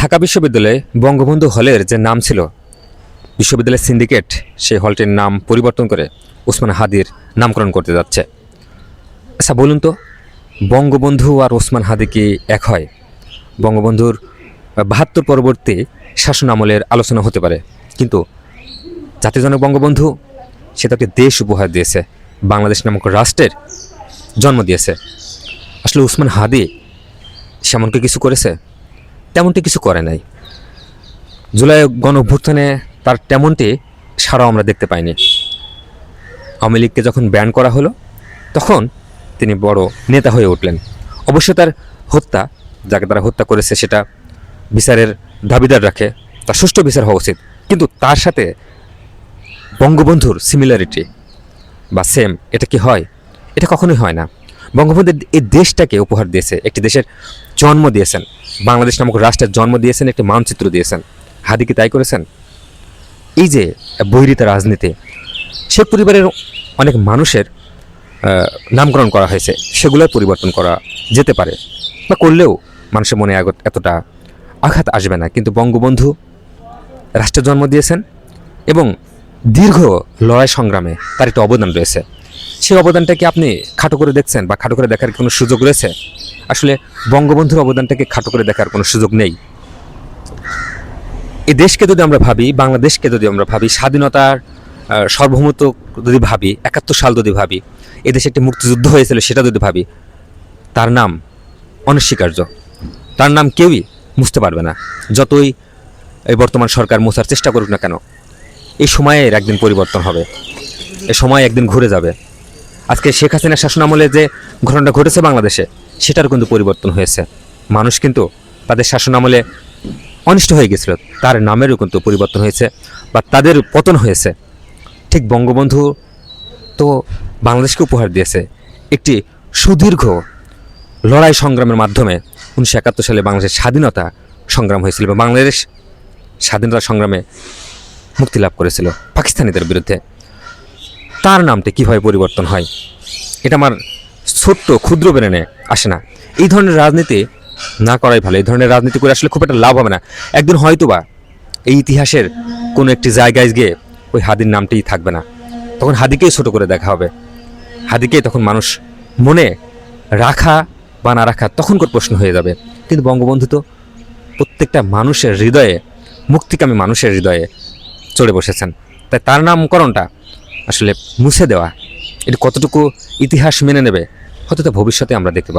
ঢাকা বিশ্ববিদ্যালয়ে বঙ্গবন্ধু হলের যে নাম ছিল, বিশ্ববিদ্যালয়ের সিন্ডিকেট সেই হলটির নাম পরিবর্তন করে ওসমান হাদির নামকরণ করতে যাচ্ছে। আচ্ছা বলুন তো, বঙ্গবন্ধু আর ওসমান হাদি কি এক হয়? বঙ্গবন্ধুর বাহাত্তর পরবর্তী শাসন আমলের আলোচনা হতে পারে, কিন্তু জাতিজনক বঙ্গবন্ধু, সে তাকে দেশ উপহার দিয়েছে, বাংলাদেশ নামক রাষ্ট্রের জন্ম দিয়েছে। আসলে উসমান হাদি সেমনকি কিছু করেছে? তেমনটি কিছু করে নাই। জুলাই গণ অভ্যুত্থানে তার তেমনটি সারাও আমরা দেখতে পাইনি। আওয়ামী লীগকে যখন ব্যান করা হলো, তখন তিনি বড় নেতা হয়ে উঠলেন। অবশ্য তার হত্যা, যাকে তারা হত্যা করেছে সেটা বিচারের দাবিদার রাখে, তার সুষ্ঠু বিচার হওয়া উচিত। কিন্তু তার সাথে বঙ্গবন্ধুর সিমিলারিটি বা সেম এটা কি হয়? এটা কখনোই হয় না। বঙ্গবন্ধু এই দেশটাকে উপহার দিয়েছে, একটি দেশের জন্ম দিয়েছেন। বাংলাদেশ নামক রাষ্ট্রের জন্ম দিয়েছেন, একটি মানচিত্র দিয়েছেন। হাদি কি তাই করেছেন? এই যে বৈরিতা রাজনীতি, শেখ পরিবারের অনেক মানুষের নামকরণ করা হয়েছে সেগুলোর পরিবর্তন করা যেতে পারে বা করলেও মানুষের মনে আগত- এতটা আঘাত আসবে না। কিন্তু বঙ্গবন্ধু রাষ্ট্রের জন্ম দিয়েছেন এবং দীর্ঘ লড়াই সংগ্রামে তার একটি অবদান রয়েছে। সেই অবদানটাকে আপনি খাটো করে দেখছেন বা খাটো করে দেখার কোনো সুযোগ রয়েছে? আসলে বঙ্গবন্ধুর অবদানটাকে খাটো করে দেখার কোনো সুযোগ নেই। এই দেশকে যদি আমরা ভাবি, বাংলাদেশকে যদি আমরা ভাবি, স্বাধীনতার সার্বভৌমত্ব যদি ভাবি, একাত্তর সাল যদি ভাবি এদেশে একটি মুক্তিযুদ্ধ হয়েছিল সেটা যদি ভাবি, তার নাম অনস্বীকার্য। তার নাম কেউই মুছতে পারবে না। যতই এই বর্তমান সরকার মোছার চেষ্টা করুক না কেন, এই সময়ের একদিন পরিবর্তন হবে। এ সময় একদিন ঘুরে যাবে। আজকে শেখ হাসিনার শাসনামলে যে ঘটনাটা ঘটেছে বাংলাদেশে, সেটার কিন্তু পরিবর্তন হয়েছে। মানুষ কিন্তু তাদের শাসনামলে অনিষ্ট হয়ে গেছিল, তার নামেরও কিন্তু পরিবর্তন হয়েছে বা তাদের পতন হয়েছে। ঠিক বঙ্গবন্ধু তো বাংলাদেশকে উপহার দিয়েছে একটি সুদীর্ঘ লড়াই সংগ্রামের মাধ্যমে। উনিশশো একাত্তর সালে বাংলাদেশের স্বাধীনতা সংগ্রাম হয়েছিল বা বাংলাদেশ স্বাধীনতা সংগ্রামে মুক্তি লাভ করেছিল পাকিস্তানিদের বিরুদ্ধে। তার নামটি কীভাবে পরিবর্তন হয়? এটা আমার ছোট্ট, ক্ষুদ্র ব্রেনে আসে না। এই ধরনের রাজনীতি না করাই ভালো। এই ধরনের রাজনীতি করে আসলে খুব একটা লাভ হবে না। একদিন হয়তোবা এই ইতিহাসের কোনো একটি জায়গায় গিয়ে ওই হাদির নামটিই থাকবে না। তখন হাদিকেই ছোট করে দেখা হবে। হাদিকেই তখন মানুষ মনে রাখা বা না রাখা তখনকার প্রশ্ন হয়ে যাবে। কিন্তু বঙ্গবন্ধু তো প্রত্যেকটা মানুষের হৃদয়ে, মুক্তিকামী মানুষের হৃদয়ে চড়ে বসেছেন। তাই তার নামকরণটা আসলে মুছে দেওয়া। এটি কতটুকু ইতিহাস মেনে নেবে হয়তো ভবিষ্যতে আমরা দেখতে পাবো।